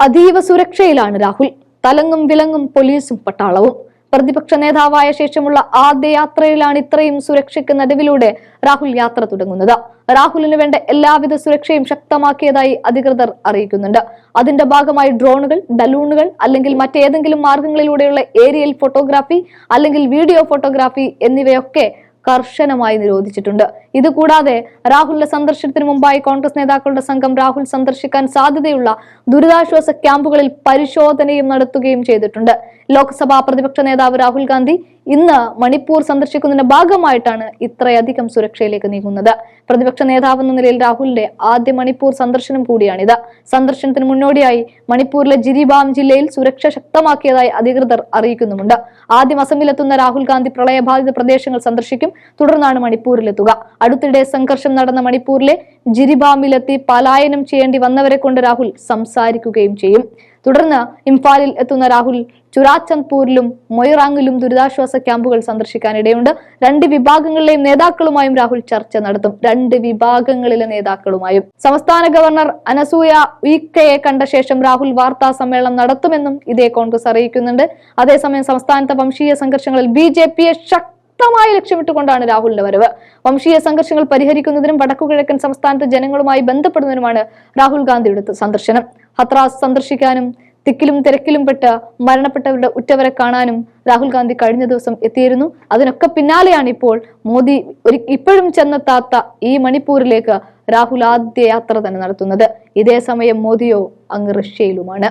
അതീവ സുരക്ഷയിലാണ് രാഹുൽ. തലങ്ങും വിലങ്ങും പോലീസും പട്ടാളവും. പ്രതിപക്ഷ നേതാവായ ശേഷമുള്ള ആദ്യ യാത്രയിലാണ് ഇത്രയും സുരക്ഷയ്ക്ക് നടുവിലൂടെ രാഹുൽ യാത്ര തുടങ്ങുന്നത്. രാഹുലിന് വേണ്ട എല്ലാവിധ സുരക്ഷയും ശക്തമാക്കിയതായി അധികൃതർ അറിയിക്കുന്നുണ്ട്. അതിന്റെ ഭാഗമായി ഡ്രോണുകൾ ബലൂണുകൾ അല്ലെങ്കിൽ മറ്റേതെങ്കിലും മാർഗങ്ങളിലൂടെയുള്ള ഏരിയൽ ഫോട്ടോഗ്രാഫി അല്ലെങ്കിൽ വീഡിയോ ഫോട്ടോഗ്രാഫി എന്നിവയൊക്കെ കർശനമായി നിരോധിച്ചിട്ടുണ്ട്. ഇതുകൂടാതെ രാഹുലിന്റെ സന്ദർശനത്തിന് മുമ്പായി കോൺഗ്രസ് നേതാക്കളുടെ സംഘം രാഹുൽ സന്ദർശിക്കാൻ സാധ്യതയുള്ള ദുരിതാശ്വാസ ക്യാമ്പുകളിൽ പരിശോധനയും നടത്തുകയും ചെയ്തിട്ടുണ്ട്. ലോക്സഭാ പ്രതിപക്ഷ നേതാവ് രാഹുൽ ഗാന്ധി ഇന്ന് മണിപ്പൂർ സന്ദർശിക്കുന്നതിന്റെ ഭാഗമായിട്ടാണ് ഇത്രയധികം സുരക്ഷയിലേക്ക് നീങ്ങുന്നത്. പ്രതിപക്ഷ നേതാവെന്ന നിലയിൽ രാഹുലിന്റെ ആദ്യ മണിപ്പൂർ സന്ദർശനം കൂടിയാണിത്. സന്ദർശനത്തിന് മുന്നോടിയായി മണിപ്പൂരിലെ ജിരിബാം ജില്ലയിൽ സുരക്ഷ ശക്തമാക്കിയതായി അധികൃതർ അറിയിക്കുന്നുമുണ്ട്. ആദ്യം അസമിലെത്തുന്ന രാഹുൽ ഗാന്ധി പ്രളയബാധിത പ്രദേശങ്ങൾ സന്ദർശിക്കും. തുടർന്നാണ് മണിപ്പൂരിലെത്തുക. അടുത്തിടെ സംഘർഷം നടന്ന മണിപ്പൂരിലെ ജിരിബാമിലെത്തി പലായനം ചെയ്യേണ്ടി വന്നവരെ കൊണ്ട് രാഹുൽ സംസാരിക്കുകയും ചെയ്യും. തുടർന്ന് ഇംഫാലിൽ എത്തുന്ന രാഹുൽ ചുരാചന്ദ്പൂരിലും മൊയ്റാങ്ങിലും ദുരിതാശ്വാസ ക്യാമ്പുകൾ സന്ദർശിക്കാനിടയുണ്ട്. രണ്ട് വിഭാഗങ്ങളിലെയും നേതാക്കളുമായും രാഹുൽ ചർച്ച നടത്തും. രണ്ട് വിഭാഗങ്ങളിലെ നേതാക്കളുമായും. സംസ്ഥാന ഗവർണർ അനസൂയ ഉയിക്കയെ കണ്ട ശേഷം രാഹുൽ വാർത്താ സമ്മേളനം നടത്തുമെന്നും ഇതേ കോൺഗ്രസ് അറിയിക്കുന്നുണ്ട്. അതേസമയം സംസ്ഥാനത്തെ വംശീയ സംഘർഷങ്ങളിൽ ബി ജെ പിയെ ശക്തമായി ലക്ഷ്യമിട്ടുകൊണ്ടാണ് രാഹുലിന്റെ വരവ്. വംശീയ സംഘർഷങ്ങൾ പരിഹരിക്കുന്നതിനും വടക്കുകിഴക്കൻ സംസ്ഥാനത്തെ ജനങ്ങളുമായി ബന്ധപ്പെടുന്നതിനുമാണ് രാഹുൽ ഗാന്ധിയുടെ സന്ദർശനം. ഹത്രാസ് സന്ദർശിക്കാനും തിക്കിലും തിരക്കിലും പെട്ട് മരണപ്പെട്ടവരുടെ ഉറ്റവരെ കാണാനും രാഹുൽ ഗാന്ധി കഴിഞ്ഞ ദിവസം എത്തിയിരുന്നു. അതിനൊക്കെ പിന്നാലെയാണ് ഇപ്പോൾ മോദി ഇപ്പോഴും ചെന്നെത്താത്ത ഈ മണിപ്പൂരിലേക്ക് രാഹുൽ ആദ്യ യാത്ര തന്നെ നടത്തുന്നത്. ഇതേ സമയം മോദിയോ അങ്ങ് റഷ്യയിലുമാണ്.